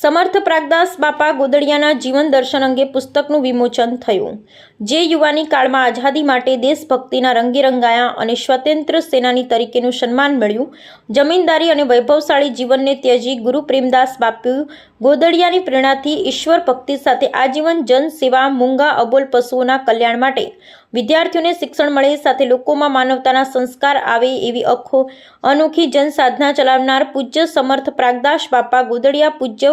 સમર્થ પ્રાગદાસ બાપા ગોદડિયાના જીવન દર્શન અંગે પુસ્તકનું વિમોચન થયું. જે યુવાની કાળમાં આઝાદી માટે દેશભક્તિના રંગે રંગાયા અને સ્વતંત્ર સેનાની તરીકેનું સન્માન મળ્યું, જમીનદારી અને વૈભવશાળી જીવનને ત્યજી ગુરુ પ્રેમદાસ બાપુ ગોદડિયાની પ્રેરણાથી ઈશ્વર ભક્તિ સાથે આજીવન જન સેવા મૂંગા અબોલ પશુઓના કલ્યાણ માટે વિદ્યાર્થીઓને શિક્ષણ મળે, સાથે લોકોમાં માનવતાના સંસ્કાર આવે એવી અખો અનોખી જન સાધના ચલાવનાર પૂજ્ય સમર્થ પ્રાગદાસ બાપા ગોદડિયા પૂજ્ય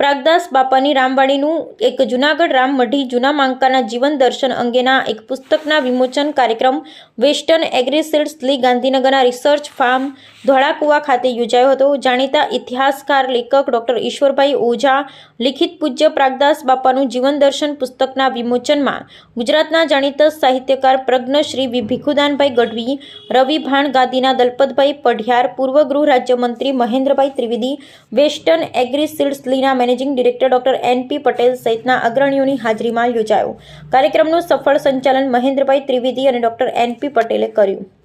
પ્રાગદાસ બાપાની રામવાણીનું એક જુનાગઢ રામ મઢી જૂના માંકાના જીવન દર્શન અંગેના એક પુસ્તકના વિમોચન કાર્યક્રમ વેસ્ટર્ન એગ્રીસિલ્ડ્સ લી ગાંધીનગરના રિસર્ચ ફાર્મ ધોળાકુવા ખાતે યોજાયો હતો. જાણીતા ઇતિહાસકાર, લેખક ડૉક્ટર ઈશ્વરભાઈ ઓઝા, લિખિત પૂજ્ય પ્રાગદાસ બાપાનું જીવન દર્શન પુસ્તકના વિમોચનમાં ગુજરાતના જાણીતા સાહિત્યકાર પ્રજ્ઞશ્રી વિ. ભીખુદાનભાઈ ગઢવી, રવિ ભાણ ગાંધીના દલપતભાઈ પઢિયાર પૂર્વ ગૃહ રાજ્યમંત્રી મહેન્દ્રભાઈ ત્રિવેદી, વેસ્ટર્ન એગ્રીસિલ્ડ્સ લીના managing director doctor NP Patel સહિતના અગ્રણીઓની હાજરીમાં યોજાયો. કાર્યક્રમનું સફળ સંચાલન મહેન્દ્રભાઈ ત્રિવેદી અને ડોક્ટર એનપી પટેલે કર્યું.